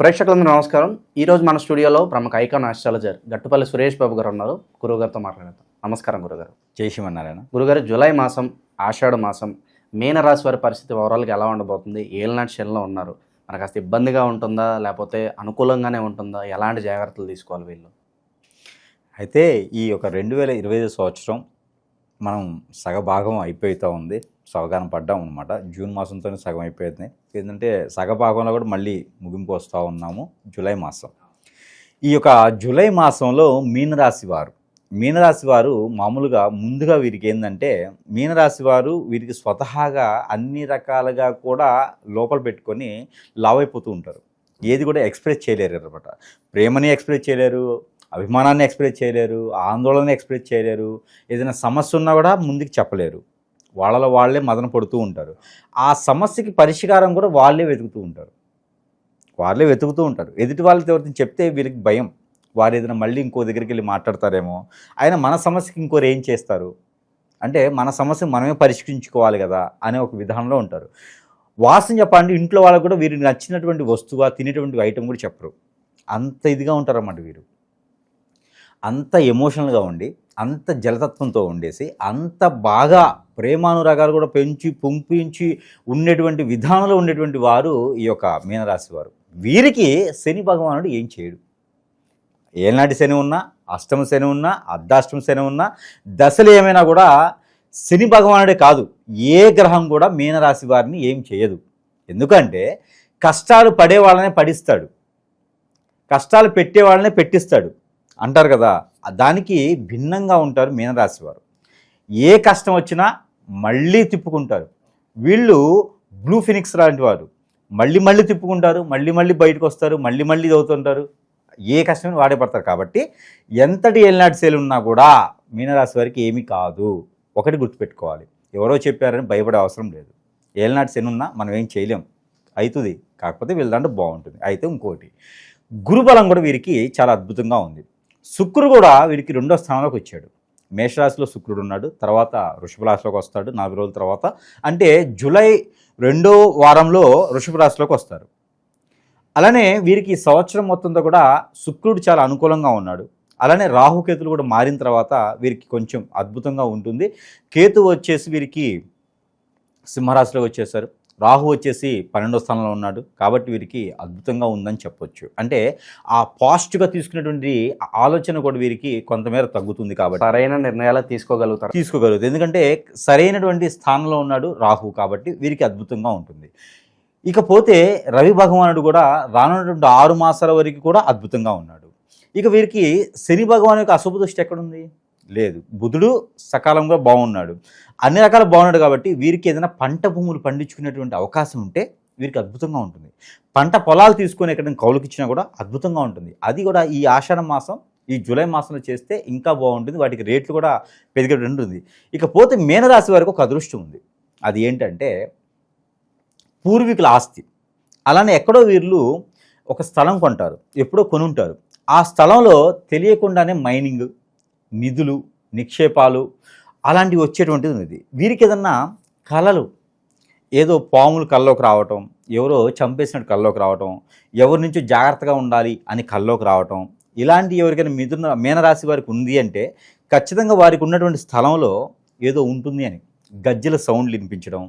ప్రేక్షకులందరూ నమస్కారం. ఈరోజు మన స్టూడియోలో ప్రముఖ ఐకాన్ ఆస్ట్రాలజర్ గట్టుపల్లి సురేష్ బాబు గారు ఉన్నారు. గురువుగారితో మాట్లాడతాం నమస్కారం గురుగారు. జై గురుగారు జూలై మాసం ఆషాఢ మాసం మీనరాశి వారి పరిస్థితి ఓవరాల్గా ఎలా ఉండబోతుంది? ఏళ్ళనాటి శనిలో ఉన్నారు. మనకు కాస్త ఇబ్బందిగా ఉంటుందా? లేకపోతే అనుకూలంగానే ఉంటుందా? ఎలాంటి జాగ్రత్తలు తీసుకోవాలి వీళ్ళు? అయితే ఈ యొక్క రెండు వేల ఇరవై ఐదు సంవత్సరం మనం సగభాగం అయిపోతూ ఉంది. సగగానం పడ్డాం అనమాట జూన్ మాసంతోనే సగం అయిపోయింది. ఏంటంటే సగభాగంలో కూడా మళ్ళీ ముగింపు వస్తూ ఉన్నాము. జూలై మాసం. ఈ యొక్క జూలై మాసంలో మీనరాశి వారు. మీనరాశి వారు మామూలుగా ముందుగా వీరికి ఏంటంటే మీనరాశి వారు వీరికి స్వతహాగా అన్ని రకాలుగా కూడా లోపల పెట్టుకొని లావైపోతూ ఉంటారు. ఏది కూడా ఎక్స్ప్రెస్ చేయలేరు అనమాట. ప్రేమని ఎక్స్ప్రెస్ చేయలేరు. అభిమానాన్ని ఎక్స్ప్రెస్ చేయలేరు ఆందోళన ఎక్స్ప్రెస్ చేయలేరు ఏదైనా సమస్య ఉన్నా కూడా ముందుకు చెప్పలేరు. వాళ్ళలో వాళ్ళే మదన పడుతూ ఉంటారు. ఆ సమస్యకి పరిష్కారం కూడా వాళ్ళే వెతుకుతూ ఉంటారు. వాళ్ళే వెతుకుతూ ఉంటారు. ఎదుటి వాళ్ళతో ఎవరిని చెప్తే వీరికి భయం. వారు ఏదైనా మళ్ళీ ఇంకో దగ్గరికి వెళ్ళి మాట్లాడతారేమో. ఆయన మన సమస్యకి ఇంకోరు ఏం చేస్తారు? అంటే మన సమస్య మనమే పరిష్కరించుకోవాలి కదా అనే ఒక విధానంలో ఉంటారు. వాసన చెప్పండి ఇంట్లో వాళ్ళకు కూడా వీరికి నచ్చినటువంటి వస్తువు తినేటువంటి ఐటెం కూడా చెప్పరు. అంత ఇదిగా ఉంటారన్నమాట వీరు. అంత ఎమోషనల్గా ఉండి అంత జలతత్వంతో ఉండేసి అంత బాగా ప్రేమానురాగాలు కూడా పెంచి పంపించి ఉండేటువంటి విధానంలో ఉండేటువంటి వారు ఈ యొక్క మీనరాశి వారు. వీరికి శని భగవానుడు ఏం చేయడు. ఏనాటి శని ఉన్నా అష్టమ శని ఉన్నా అర్ధాష్టమ శని ఉన్నా దశలు ఏమైనా కూడా శని భగవానుడే కాదు. ఏ గ్రహం కూడా మీనరాశి వారిని ఏం చేయదు. ఎందుకంటే కష్టాలు పడే వాళ్ళనే పడిస్తాడు. కష్టాలు పెట్టే వాళ్ళనే పెట్టిస్తాడు. అంటారు కదా దానికి భిన్నంగా ఉంటారు మీనరాశి వారు. ఏ కష్టం వచ్చినా మళ్ళీ తిప్పుకుంటారు. వీళ్ళు బ్లూ ఫినిక్స్ లాంటి వారు. మళ్ళీ మళ్ళీ తిప్పుకుంటారు మళ్ళీ మళ్ళీ బయటకు వస్తారు మళ్ళీ మళ్ళీ చదువుతుంటారు ఏ కష్టమైన వాడే పడతారు కాబట్టి ఎంతటి ఏలినాటి సేలు ఉన్నా కూడా మీనరాశి వారికి ఏమీ కాదు. ఒకటి గుర్తుపెట్టుకోవాలి. ఎవరో చెప్పారని భయపడే అవసరం లేదు. ఏలినాటి శని ఉన్నా మనం ఏం చేయలేం. అవుతుంది కాకపోతే వీళ్ళదంటే బాగుంటుంది. అయితే ఇంకోటి గురుబలం కూడా వీరికి చాలా అద్భుతంగా ఉంది. శుక్రుడు కూడా వీరికి రెండో స్థానంలోకి వచ్చాడు. మేషరాశిలో శుక్రుడు ఉన్నాడు తర్వాత వృషభ రాశిలోకి వస్తాడు నాలుగు రోజుల తర్వాత. అంటే జూలై రెండో వారంలో వృషభ రాశిలోకి వస్తారు. అలానే వీరికి సంవత్సరం మొత్తంతో కూడా శుక్రుడు చాలా అనుకూలంగా ఉన్నాడు. అలానే రాహుకేతులు కూడా మారిన తర్వాత వీరికి కొంచెం అద్భుతంగా ఉంటుంది. కేతు వచ్చేసి వీరికి సింహరాశిలోకి వచ్చేసారు. రాహు వచ్చేసి పన్నెండో స్థానంలో ఉన్నాడు. కాబట్టి వీరికి అద్భుతంగా ఉందని చెప్పొచ్చు. అంటే ఆ పాజిటివ్గా తీసుకునేటువంటి ఆలోచన కూడా వీరికి కొంతమేర తగ్గుతుంది కాబట్టి. సరైన నిర్ణయాలు తీసుకోగలుగుతారు. తీసుకోగలుగుతుంది ఎందుకంటే సరైనటువంటి స్థానంలో ఉన్నాడు రాహు కాబట్టి వీరికి అద్భుతంగా ఉంటుంది. ఇకపోతే రవి భగవానుడు కూడా రానున్నటువంటి ఆరు మాసాల వరకు కూడా అద్భుతంగా ఉన్నాడు. ఇక వీరికి శని భగవాన్ యొక్క అశుభ దృష్టి ఎక్కడుంది? లేదు. బుధుడు సకాలంగా బాగున్నాడు. అన్ని రకాల బాగున్నాడు కాబట్టి వీరికి ఏదైనా పంట భూములు పండించుకునేటువంటి అవకాశం ఉంటే వీరికి అద్భుతంగా ఉంటుంది. పంట పొలాలు తీసుకొని ఎక్కడైనా కౌలుకి ఇచ్చినా కూడా అద్భుతంగా ఉంటుంది. అది కూడా ఈ ఆషాఢ మాసం ఈ జూలై మాసంలో చేస్తే ఇంకా బాగుంటుంది. వాటికి రేట్లు కూడా పెరిగేటట్టు ఉంటుంది. ఇకపోతే మీనరాశి వారికి ఒక అదృష్టం ఉంది. అది ఏంటంటే పూర్వీకుల ఆస్తి. అలానే ఎక్కడో వీళ్ళు ఒక స్థలం కొంటారు. ఎప్పుడో కొనుంటారు. ఆ స్థలంలో తెలియకుండానే మైనింగ్ నిధులు నిక్షేపాలు అలాంటివి వచ్చేటువంటిది ఉంది వీరికి ఏదన్నా కళలు ఏదో పాములు కల్లోకి రావటం ఎవరో చంపేసినట్టు కల్లోకి రావటం ఎవరి నుంచో జాగ్రత్తగా ఉండాలి అని కల్లోకి రావటం ఇలాంటి ఎవరికైనా మిథున మీనరాశి వారికి ఉంది అంటే ఖచ్చితంగా వారికి ఉన్నటువంటి స్థలంలో ఏదో ఉంటుంది అని గజ్జల సౌండ్లు వినిపించడం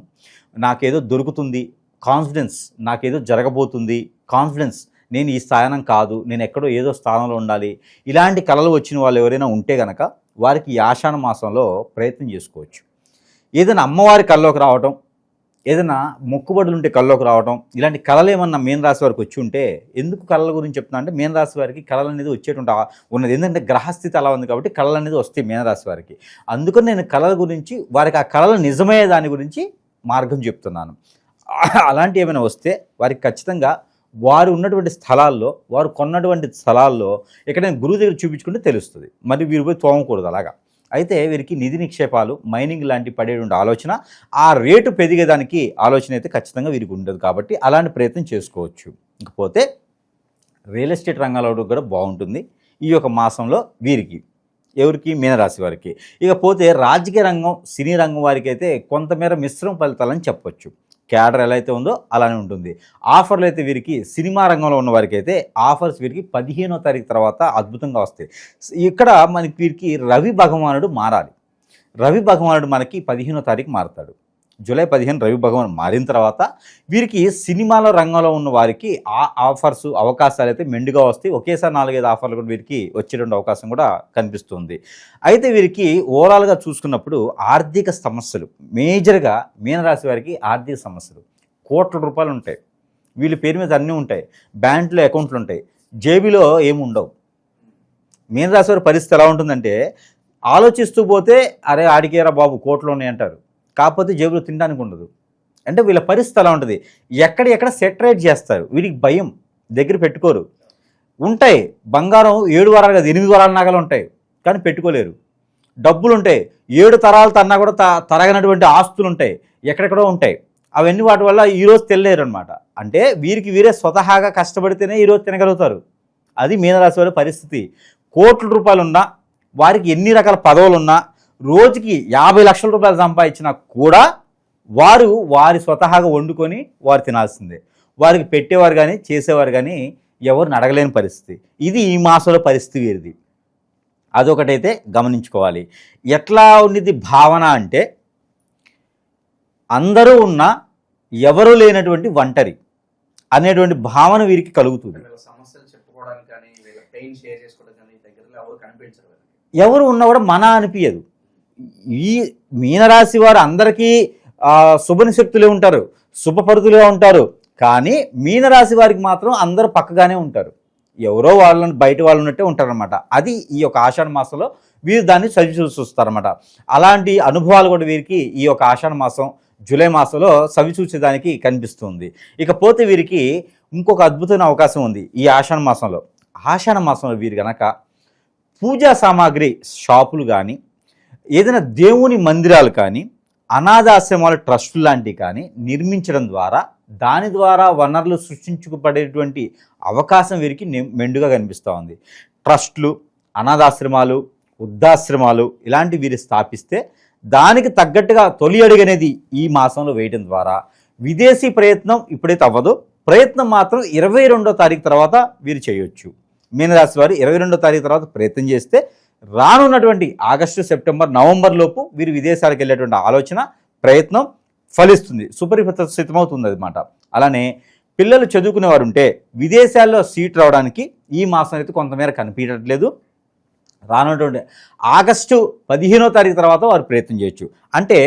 నాకేదో దొరుకుతుంది కాన్ఫిడెన్స్ నాకేదో జరగబోతుంది కాన్ఫిడెన్స్ నేను ఈ స్థానం కాదు నేను ఎక్కడో ఏదో స్థానంలో ఉండాలి. ఇలాంటి కళలు వచ్చిన వాళ్ళు ఎవరైనా ఉంటే గనక వారికి ఈ ఆషాఢ మాసంలో ప్రయత్నం చేసుకోవచ్చు. ఏదైనా అమ్మవారి కళ్ళలోకి రావటం ఏదైనా మొక్కుబడులు ఉంటే కళ్ళలోకి రావటం ఇలాంటి కళలు ఏమన్నా మీన రాశి వారికి వచ్చి ఉంటే ఎందుకు కళల గురించి చెప్తున్నా అంటే మీన రాశి వారికి కళలు అనేది వచ్చేటువంటి ఉన్నది. ఎందుకంటే గ్రహస్థితి అలా ఉంది కాబట్టి కళలు అనేది వస్తాయి మీన రాశి వారికి. అందుకని నేను కళల గురించి వారికి ఆ కళలు నిజమయ్యే దాని గురించి మార్గం చెప్తున్నాను. అలాంటి ఏమైనా వస్తే వారికి ఖచ్చితంగా వారు ఉన్నటువంటి స్థలాల్లో వారు కొన్నటువంటి స్థలాల్లో ఎక్కడైనా గురువు దగ్గర చూపించుకుంటే తెలుస్తుంది. మరి వీరు పోయి తోమకూడదు అలాగా. అయితే వీరికి నిధి నిక్షేపాలు మైనింగ్ లాంటి పడేటువంటి ఆలోచన ఆ రేటు పెరిగేదానికి ఆలోచన అయితే ఖచ్చితంగా వీరికి ఉండదు కాబట్టి అలాంటి ప్రయత్నం చేసుకోవచ్చు. ఇకపోతే రియల్ ఎస్టేట్ రంగంలో కూడా బాగుంటుంది. ఈ యొక్క మాసంలో వీరికి ఎవరికి? మీనరాశి వారికి. ఇకపోతే రాజకీయ రంగం సినీ రంగం వారికి అయితే కొంతమేర మిశ్రమ ఫలితాలని చెప్పొచ్చు. క్యాడర్ ఎలా అయితే ఉందో అలానే ఉంటుంది. ఆఫర్లు అయితే వీరికి సినిమా రంగంలో ఉన్న వారికి అయితే ఆఫర్స్ వీరికి పదిహేనో తారీఖు తర్వాత అద్భుతంగా వస్తాయి. ఇక్కడ మనకి వీరికి రవి భగవానుడు మారాలి. రవి భగవానుడు మనకి పదిహేనో తారీఖు మారతాడు. జూలై పదిహేను రవి భగవాన్ మారిన తర్వాత వీరికి సినిమాల రంగంలో ఉన్న వారికి ఆ ఆఫర్స్ అవకాశాలు అయితే మెండుగా వస్తాయి. ఒకేసారి నాలుగైదు ఆఫర్లు కూడా వీరికి వచ్చేటువంటి అవకాశం కూడా కనిపిస్తుంది. అయితే వీరికి ఓవరాల్గా చూసుకున్నప్పుడు ఆర్థిక సమస్యలు మేజర్గా మీనరాశి వారికి ఆర్థిక సమస్యలు. కోట్ల రూపాయలు ఉంటాయి. వీళ్ళ పేరు మీద అన్నీ ఉంటాయి. బ్యాంకులో అకౌంట్లు ఉంటాయి. జేబీలో ఏమి ఉండవు. మీనరాశి వారి పరిస్థితి ఎలా ఉంటుందంటే ఆలోచిస్తూ పోతే అరే ఆడికేరా బాబు కోట్లు ఉన్నాయి అంటారు. కాకపోతే జేబులో తినడానికి ఉండదు. అంటే వీళ్ళ పరిస్థితి అలా ఉంటుంది. ఎక్కడ ఎక్కడ సెటరేట్ చేస్తారు? వీరికి భయం. దగ్గర పెట్టుకోరు. ఉంటాయి. బంగారం ఏడు వారాలు కాదు ఎనిమిది వారాల నగలు ఉంటాయి. కానీ పెట్టుకోలేరు. డబ్బులు ఉంటాయి. ఏడు తరాలు తన్నా కూడా త తరగనటువంటి ఆస్తులు ఉంటాయి. ఎక్కడెక్కడో ఉంటాయి. అవన్నీ వాటి వల్ల ఈరోజు తెలియలేరు అనమాట అంటే వీరికి వీరే స్వతహాగా కష్టపడితేనే ఈరోజు తినగలుగుతారు. అది మీనరాశి వారి పరిస్థితి. కోట్ల రూపాయలు ఉన్నా వారికి ఎన్ని రకాల పదవులు ఉన్నా రోజుకి యాభై లక్షల రూపాయలు సంపాదించినా కూడా వారు వారి స్వతహాగా వండుకొని వారు తినాల్సిందే. వారికి పెట్టేవారు కానీ చేసేవారు కానీ ఎవరిని అడగలేని పరిస్థితి. ఇది ఈ మాసంలో పరిస్థితి వీరిది. అదొకటైతే గమనించుకోవాలి. ఎట్లా ఉండిద్ది భావన అంటే అందరూ ఉన్న ఎవరు లేనటువంటి ఒంటరి అనేటువంటి భావన వీరికి కలుగుతుంది. ఎవరు. ఎవరు ఉన్నా కూడా మన అనిపించదు ఈ మీనరాశి వారు అందరికీ శుభనిశక్తులే ఉంటారు శుభపరుతులే ఉంటారు. కానీ మీనరాశి వారికి మాత్రం అందరూ పక్కగానే ఉంటారు. ఎవరో వాళ్ళని బయట వాళ్ళు ఉన్నట్టే ఉంటారనమాట అది ఈ యొక్క ఆషాఢ మాసంలో వీరు దాన్ని సరి చూస్తారనమాట అలాంటి అనుభవాలు కూడా వీరికి ఈ యొక్క ఆషాఢ మాసం జూలై మాసంలో సవి చూసేదానికి కనిపిస్తుంది. ఇకపోతే వీరికి ఇంకొక అద్భుతమైన అవకాశం ఉంది ఈ ఆషాఢ మాసంలో. ఆషాఢ మాసంలో వీరు గనక పూజా సామాగ్రి షాపులు కానీ ఏదైనా దేవుని మందిరాలు కానీ అనాథాశ్రమాల ట్రస్టులు లాంటివి కానీ నిర్మించడం ద్వారా దాని ద్వారా వనరులు సృష్టించుకుపడేటువంటి అవకాశం వీరికి నె- మెండుగా కనిపిస్తూ ఉంది. ట్రస్టులు అనాథాశ్రమాలు వృద్ధాశ్రమాలు ఇలాంటి వీరు స్థాపిస్తే దానికి తగ్గట్టుగా తొలి అడుగు అనేది ఈ మాసంలో వేయడం ద్వారా విదేశీ ప్రయత్నం ఇప్పుడైతే అవ్వదు. ప్రయత్నం మాత్రం ఇరవై రెండో తారీఖు తర్వాత వీరు చేయొచ్చు. మీనరాశి వారు ఇరవై రెండో తారీఖు తర్వాత ప్రయత్నం చేస్తే రానున్నటువంటి ఆగస్టు సెప్టెంబర్ నవంబర్ లోపు వీరు విదేశాలకు వెళ్ళేటువంటి ఆలోచన ప్రయత్నం ఫలిస్తుంది. సుపరిఫత అనమాట అలానే పిల్లలు చదువుకునే వారు ఉంటే విదేశాల్లో సీట్ రావడానికి ఈ మాసం అయితే కొంతమేర కనిపించట్లేదు. రానున్నటువంటి ఆగస్టు పదిహేనో తారీఖు తర్వాత వారు ప్రయత్నం చేయొచ్చు. అంటే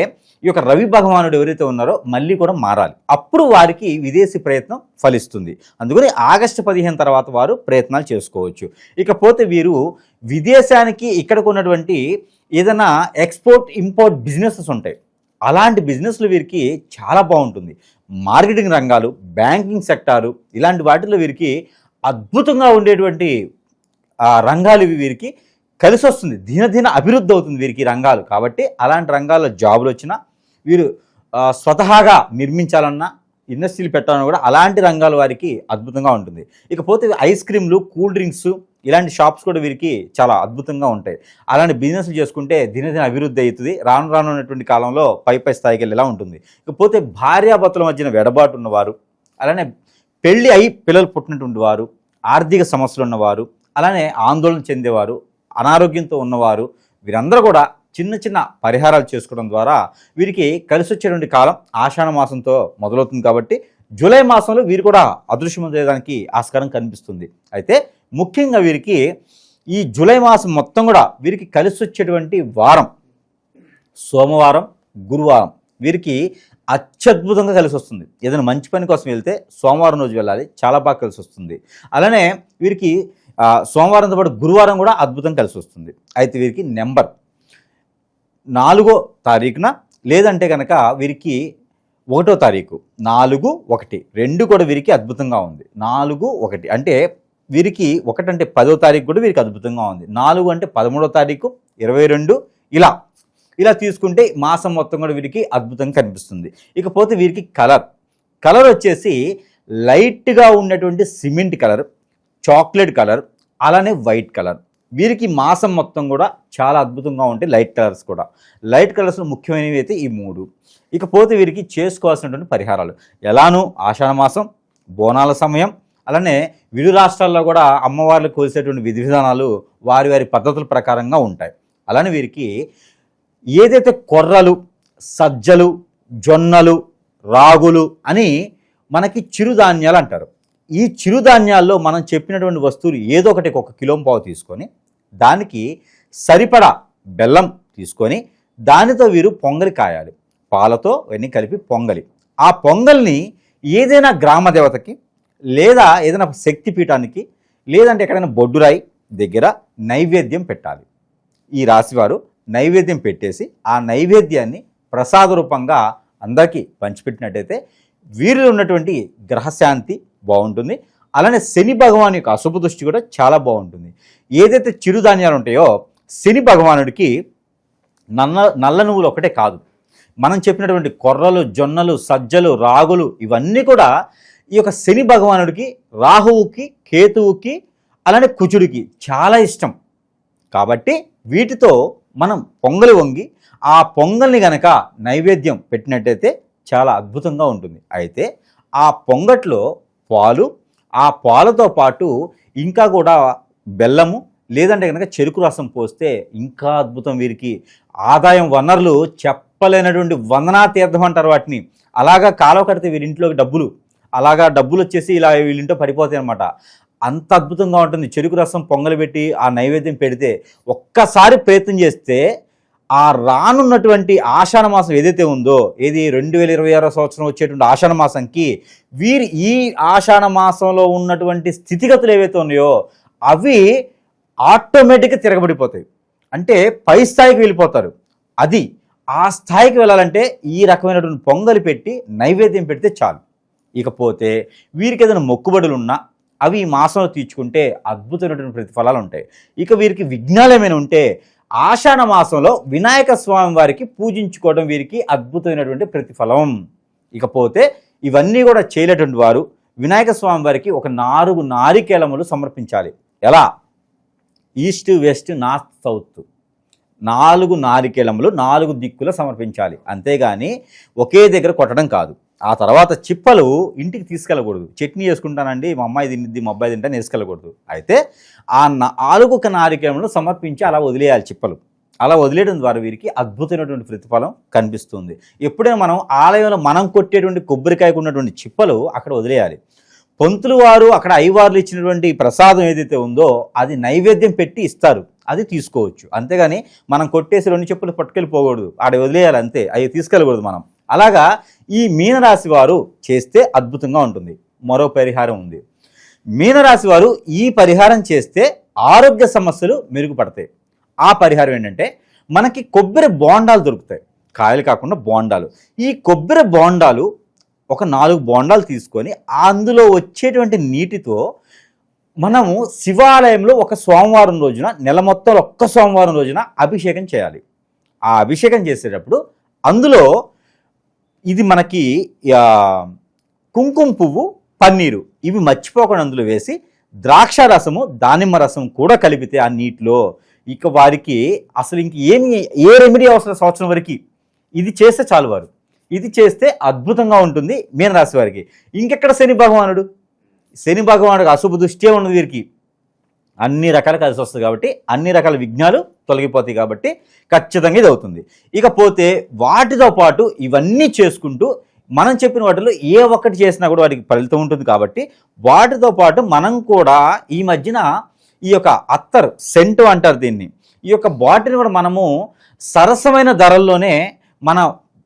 ఈ యొక్క రవి భగవానుడు ఎవరైతే ఉన్నారో మళ్ళీ కూడా మారాలి. అప్పుడు వారికి విదేశీ ప్రయత్నం ఫలిస్తుంది. అందుకని ఆగస్టు పదిహేను తర్వాత వారు ప్రయత్నాలు చేసుకోవచ్చు. ఇకపోతే వీరు విదేశానికి ఇక్కడికి ఉన్నటువంటి ఏదైనా ఎక్స్పోర్ట్ ఇంపోర్ట్ బిజినెసెస్ ఉంటాయి. అలాంటి బిజినెస్లు వీరికి చాలా బాగుంటుంది. మార్కెటింగ్ రంగాలు బ్యాంకింగ్ సెక్టారు ఇలాంటి వాటిలో వీరికి అద్భుతంగా ఉండేటువంటి రంగాలు ఇవి వీరికి కలిసి వస్తుంది. దినదిన అభివృద్ధి అవుతుంది వీరికి రంగాలు. కాబట్టి అలాంటి రంగాల్లో జాబులు వచ్చినా వీరు స్వతహాగా నిర్మించాలన్నా ఇండస్ట్రీలు పెట్టాలన్నా కూడా అలాంటి రంగాల వారికి అద్భుతంగా ఉంటుంది. ఇకపోతే ఐస్ క్రీమ్లు కూల్ డ్రింక్స్ ఇలాంటి షాప్స్ కూడా వీరికి చాలా అద్భుతంగా ఉంటాయి. అలాంటి బిజినెస్లు చేసుకుంటే దినదిన అభివృద్ధి అవుతుంది. రాను రాను ఉన్నటువంటి కాలంలో పై పై స్థాయికి వెళ్ళేలా ఉంటుంది. ఇకపోతే భార్యాభర్తల మధ్యన వెడబాటు ఉన్నవారు అలానే పెళ్ళి అయి పిల్లలు పుట్టినటువంటి వారు ఆర్థిక సమస్యలు ఉన్నవారు అలానే ఆందోళన చెందేవారు అనారోగ్యంతో ఉన్నవారు వీరందరూ కూడా చిన్న చిన్న పరిహారాలు చేసుకోవడం ద్వారా వీరికి కలిసి వచ్చేటువంటి కాలం ఆషాఢ మాసంతో మొదలవుతుంది కాబట్టి జూలై మాసంలో వీరు కూడా అదృశ్యం చేయడానికి ఆస్కారం కనిపిస్తుంది. అయితే ముఖ్యంగా వీరికి ఈ జూలై మాసం మొత్తం కూడా వీరికి కలిసి వచ్చేటువంటి వారం. సోమవారం గురువారం వీరికి అత్యద్భుతంగా కలిసి వస్తుంది ఏదైనా మంచి పని కోసం వెళ్తే సోమవారం రోజు వెళ్ళాలి చాలా బాగా కలిసి వస్తుంది అలానే వీరికి సోమవారంతో పాటు గురువారం కూడా అద్భుతం కలిసి వస్తుంది అయితే వీరికి నెంబర్ నాలుగో తారీఖున లేదంటే కనుక వీరికి ఒకటో తారీఖు నాలుగు ఒకటి. రెండు కూడా వీరికి అద్భుతంగా ఉంది. నాలుగు ఒకటి. అంటే వీరికి ఒకటంటే పదో తారీఖు కూడా వీరికి అద్భుతంగా ఉంది. నాలుగు అంటే పదమూడో తారీఖు ఇరవై రెండు ఇలా. ఇలా తీసుకుంటే మాసం మొత్తం కూడా వీరికి అద్భుతంగా కనిపిస్తుంది. ఇకపోతే వీరికి కలర్. కలర్ వచ్చేసి లైట్గా ఉన్నటువంటి సిమెంట్ కలర్ చాక్లెట్ కలర్ అలానే వైట్ కలర్. వీరికి మాసం మొత్తం కూడా చాలా అద్భుతంగా ఉంటాయి లైట్ కలర్స్ కూడా. లైట్ కలర్స్ ముఖ్యమైనవి అయితే ఈ మూడు. ఇకపోతే వీరికి చేసుకోవాల్సినటువంటి పరిహారాలు. ఎలానూ ఆషాఢ మాసం బోనాల సమయం అలానే విడు రాష్ట్రాల్లో కూడా అమ్మవార్లు కోసేటువంటి విధి విధానాలు వారి వారి పద్ధతుల ప్రకారంగా ఉంటాయి. అలానే వీరికి ఏదైతే కొర్రలు సజ్జలు జొన్నలు రాగులు అని మనకి చిరుధాన్యాలు అంటారు. ఈ చిరుధాన్యాల్లో మనం చెప్పినటువంటి వస్తువులు ఏదో ఒకటి ఒక కిలో పావు తీసుకొని దానికి సరిపడా బెల్లం తీసుకొని దానితో వీరు పొంగలి కాయాలి. పాలతో ఇవన్నీ కలిపి పొంగలి. ఆ పొంగల్ని ఏదైనా గ్రామ దేవతకి లేదా ఏదైనా శక్తి పీఠానికి లేదంటే ఎక్కడైనా బొడ్డురాయి దగ్గర నైవేద్యం పెట్టాలి. ఈ రాశివారు నైవేద్యం పెట్టేసి ఆ నైవేద్యాన్ని ప్రసాద రూపంగా అందరికీ పంచిపెట్టినట్టయితే వీరిలో ఉన్నటువంటి గ్రహశాంతి బాగుంటుంది. అలానే శని భగవాన్ యొక్క అశుభ దృష్టి కూడా చాలా బాగుంటుంది. ఏదైతే చిరుధాన్యాలు ఉంటాయో శని భగవానుడికి నల్ల నల్ల నువ్వులు ఒకటే కాదు. మనం చెప్పినటువంటి కొర్రలు జొన్నలు సజ్జలు రాగులు ఇవన్నీ కూడా ఈ యొక్క శని భగవానుడికి రాహువుకి కేతువుకి అలానే కుచుడికి చాలా ఇష్టం. కాబట్టి వీటితో మనం పొంగలి వంగి ఆ పొంగల్ని గనక నైవేద్యం పెట్టినట్టయితే చాలా అద్భుతంగా ఉంటుంది. అయితే ఆ పొంగట్లో పాలు ఆ పాలతో పాటు ఇంకా కూడా బెల్లము లేదంటే కనుక చెరుకు రసం పోస్తే ఇంకా అద్భుతం వీరికి. ఆదాయం వనరులు చెప్పలేనటువంటి వందనా తీర్థం అంటారు వాటిని. అలాగా కాలువ కడితే వీరింట్లోకి డబ్బులు అలాగా డబ్బులు వచ్చేసి ఇలా వీళ్ళింటో పడిపోతాయి అనమాట అంత అద్భుతంగా ఉంటుంది. చెరుకు రసం పొంగలు పెట్టి ఆ నైవేద్యం పెడితే ఒక్కసారి ప్రయత్నం చేస్తే ఆ రానున్నటువంటి ఆషాఢ మాసం ఏదైతే ఉందో ఏది రెండు వేల ఇరవై ఆరో సంవత్సరం వచ్చేటువంటి ఆషాఢ మాసంకి వీరి ఈ ఆషాఢ మాసంలో ఉన్నటువంటి స్థితిగతులు ఏవైతే ఉన్నాయో అవి ఆటోమేటిక్గా తిరగబడిపోతాయి. అంటే పై స్థాయికి వెళ్ళిపోతారు. అది ఆ స్థాయికి వెళ్ళాలంటే ఈ రకమైనటువంటి పొంగలి పెట్టి నైవేద్యం పెడితే చాలు. ఇకపోతే వీరికి ఏదైనా మొక్కుబడులు ఉన్నా అవి ఈ మాసంలో తీర్చుకుంటే అద్భుతమైనటువంటి ప్రతిఫలాలు ఉంటాయి. ఇక వీరికి విఘ్నాలు ఏమైనా ఉంటే ఆషాఢ మాసంలో వినాయక స్వామి వారికి పూజించుకోవడం వీరికి అద్భుతమైనటువంటి ప్రతిఫలం. ఇకపోతే ఇవన్నీ కూడా చేయలేటువంటి వారు వినాయక స్వామి వారికి ఒక నాలుగు నారికేళములు సమర్పించాలి. ఎలా? East west north south. నాలుగు నారికేళములు నాలుగు దిక్కులు సమర్పించాలి. అంతేగాని ఒకే దగ్గర కొట్టడం కాదు. ఆ తర్వాత చిప్పలు ఇంటికి తీసుకెళ్ళకూడదు. చట్నీ చేసుకుంటానండి మా అమ్మాయి తినిద్ది మా అబ్బాయి తింటాను వేసుకెళ్ళకూడదు అయితే ఆ నాలుగు ఒక సమర్పించి అలా వదిలేయాలి చిప్పలు. అలా వదిలేయడం ద్వారా వీరికి అద్భుతమైనటువంటి ప్రతిఫలం కనిపిస్తుంది. ఎప్పుడైనా మనం ఆలయంలో మనం కొట్టేటువంటి కొబ్బరికాయకు ఉన్నటువంటి చిప్పలు అక్కడ వదిలేయాలి. పంతులు వారు అక్కడ అయ్యవార్లు ఇచ్చినటువంటి ప్రసాదం ఏదైతే ఉందో అది నైవేద్యం పెట్టి ఇస్తారు. అది తీసుకోవచ్చు. అంతేగాని మనం కొట్టేసి రెండు చెప్పులు పట్టుకెళ్ళిపోకూడదు. ఆడ వదిలేయాలి అంతే. అవి తీసుకెళ్ళకూడదు మనం. అలాగా ఈ మీనరాశి వారు చేస్తే అద్భుతంగా ఉంటుంది. మరో పరిహారం ఉంది. మీనరాశి వారు ఈ పరిహారం చేస్తే ఆరోగ్య సమస్యలు మెరుగుపడతాయి. ఆ పరిహారం ఏంటంటే మనకి కొబ్బరి బోండాలు దొరుకుతాయి. కాయలు కాకుండా బోండాలు. ఈ కొబ్బరి బోండాలు ఒక నాలుగు బోండాలు తీసుకొని అందులో వచ్చేటువంటి నీటితో మనము శివాలయంలో ఒక సోమవారం రోజున నెల మొత్తం ఒక్క సోమవారం రోజున అభిషేకం చేయాలి. ఆ అభిషేకం చేసేటప్పుడు అందులో ఇది మనకి కుంకుమ పువ్వు పన్నీరు. ఇవి మర్చిపోకుండా అందులో వేసి ద్రాక్ష రసము దానిమ్మ రసం కూడా కలిపితే ఆ నీటిలో ఇక వారికి అసలు ఇంక ఏమి ఏ రెమెడీ అవసరం సంవత్సరం వరకు? ఇది చేస్తే చాలు వారు. ఇది చేస్తే అద్భుతంగా ఉంటుంది మీనరాశి వారికి. ఇంకెక్కడ శని భగవానుడు? శని భగవానుడికి అశుభ దృష్టి ఉన్నది వీరికి? అన్ని రకాల కలిసి వస్తుంది కాబట్టి అన్ని రకాల విఘ్నాలు తొలగిపోతాయి కాబట్టి ఖచ్చితంగా ఇది అవుతుంది. ఇకపోతే వాటితో పాటు ఇవన్నీ చేసుకుంటూ మనం చెప్పిన వాటిలో ఏ ఒక్కటి చేసినా కూడా వాటికి ఫలితం ఉంటుంది కాబట్టి వాటితో పాటు మనం కూడా ఈ మధ్యన ఈ యొక్క అత్తర్ సెంటు అంటారు దీన్ని. ఈ యొక్క బాటిల్ని కూడా మనము సరసమైన ధరల్లోనే మన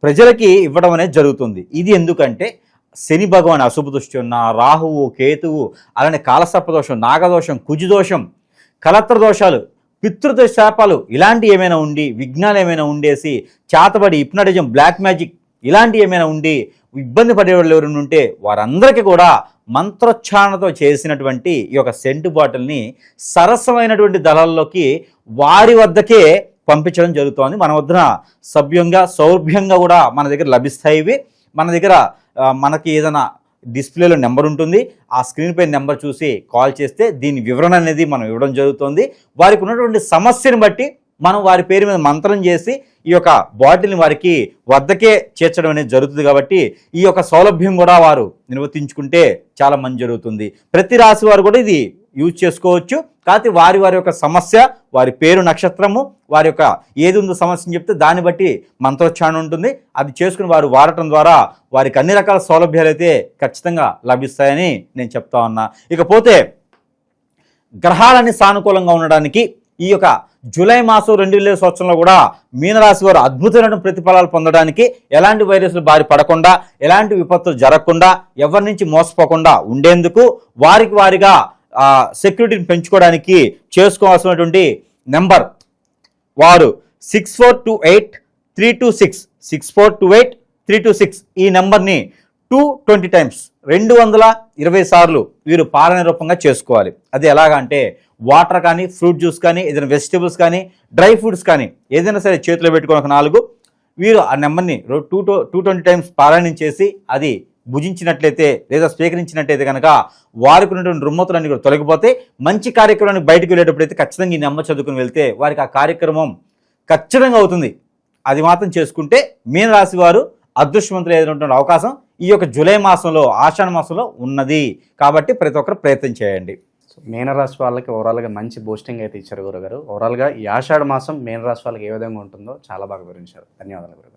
ప్రజలకి ఇవ్వడం అనేది జరుగుతుంది. ఇది ఎందుకంటే శని భగవాన్ అశుభ దృష్టి ఉన్న రాహువు కేతువు అలానే కాలసర్పదోషం నాగదోషం కుజుదోషం కలత్ర దోషాలు పితృత శాపాలు ఇలాంటి ఏమైనా ఉండి విఘ్నాలు ఏమైనా ఉండేసి చేతబడి హిప్నటిజం బ్లాక్ మ్యాజిక్ ఇలాంటి ఏమైనా ఉండి ఇబ్బంది పడేవాళ్ళు ఎవరైనా ఉంటే వారందరికీ కూడా మంత్రోచ్చారణతో చేసినటువంటి ఈ యొక్క సెంటు బాటిల్ని సరసమైనటువంటి దళాల్లోకి వారి వద్దకే పంపించడం జరుగుతోంది. మన వద్దన సభ్యంగా సౌలభ్యంగా కూడా మన దగ్గర లభిస్తాయి మన దగ్గర మనకి ఏదైనా డిస్ప్లేలో నెంబర్ ఉంటుంది. ఆ స్క్రీన్ పై నెంబర్ చూసి కాల్ చేస్తే దీని వివరణ అనేది మనం ఇవ్వడం జరుగుతుంది. వారికి ఉన్నటువంటి సమస్యను బట్టి మనం వారి పేరు మీద మంత్రం చేసి ఈ యొక్క బాటిల్ని వారికి వద్దకే చేర్చడం అనేది జరుగుతుంది కాబట్టి ఈ యొక్క సౌలభ్యం కూడా వారు నిర్వర్తించుకుంటే చాలా మంచి జరుగుతుంది. ప్రతి రాశి వారు కూడా ఇది యూజ్ చేసుకోవచ్చు. కాకపోతే వారి వారి యొక్క సమస్య వారి పేరు నక్షత్రము వారి యొక్క ఏది ఉందో సమస్యని చెప్తే దాన్ని బట్టి మంత్రోచ్చారణ ఉంటుంది. అది చేసుకుని వారు వాడటం ద్వారా వారికి అన్ని రకాల సౌలభ్యాలు అయితే ఖచ్చితంగా లభిస్తాయని నేను చెప్తా ఉన్నా. ఇకపోతే గ్రహాలన్నీ సానుకూలంగా ఉండడానికి ఈ యొక్క జూలై మాసం రెండు వేల సంవత్సరంలో కూడా మీనరాశి వారు అద్భుతమైన ప్రతిఫలాలు పొందడానికి ఎలాంటి వైరస్లు బారి పడకుండా ఎలాంటి విపత్తులు జరగకుండా ఎవరి నుంచి మోసపోకుండా ఉండేందుకు వారికి వారిగా సెక్యూరిటీని పెంచుకోవడానికి చేసుకోవాల్సినటువంటి నెంబర్ వారు six four two eight three two six six four two eight three two six ఈ నెంబర్ని టూ ట్వంటీ టైమ్స్ రెండు వందల ఇరవై సార్లు వీరు పాలన రూపంగా చేసుకోవాలి. అది ఎలాగా అంటే వాటర్ కానీ ఫ్రూట్ జ్యూస్ కానీ ఏదైనా వెజిటేబుల్స్ కానీ డ్రై ఫ్రూట్స్ కానీ ఏదైనా సరే చేతిలో పెట్టుకుని ఒక నాలుగు వీరు ఆ నెంబర్ని టూ టూ ట్వంటీ టైమ్స్ పారాయణం చేసి అది భుజించినట్లయితే లేదా స్వీకరించినట్లయితే కనుక వారికి ఉన్నటువంటి రుమ్మతులన్నీ కూడా తొలగిపోతే మంచి కార్యక్రమానికి బయటకు వెళ్ళేటప్పుడు అయితే ఖచ్చితంగా ఈ నమ్మ చదువుకుని వెళ్తే వారికి ఆ కార్యక్రమం ఖచ్చితంగా అవుతుంది. అది మాత్రం చేసుకుంటే మీనరాశి వారు అదృష్టవంతులు ఏదైనటువంటి అవకాశం ఈ యొక్క జూలై మాసంలో ఆషాఢ మాసంలో ఉన్నది. కాబట్టి ప్రతి ఒక్కరు ప్రయత్నం చేయండి. సో మీనరాశి వాళ్ళకి ఓవరాల్గా మంచి బూస్టింగ్ అయితే ఇచ్చారు గురుగారు. ఓవరాల్గా ఈ ఆషాఢ మాసం మీనరాశి వాళ్ళకి ఏ విధంగా ఉంటుందో చాలా బాగా వివరించారు. ధన్యవాదాలు గురు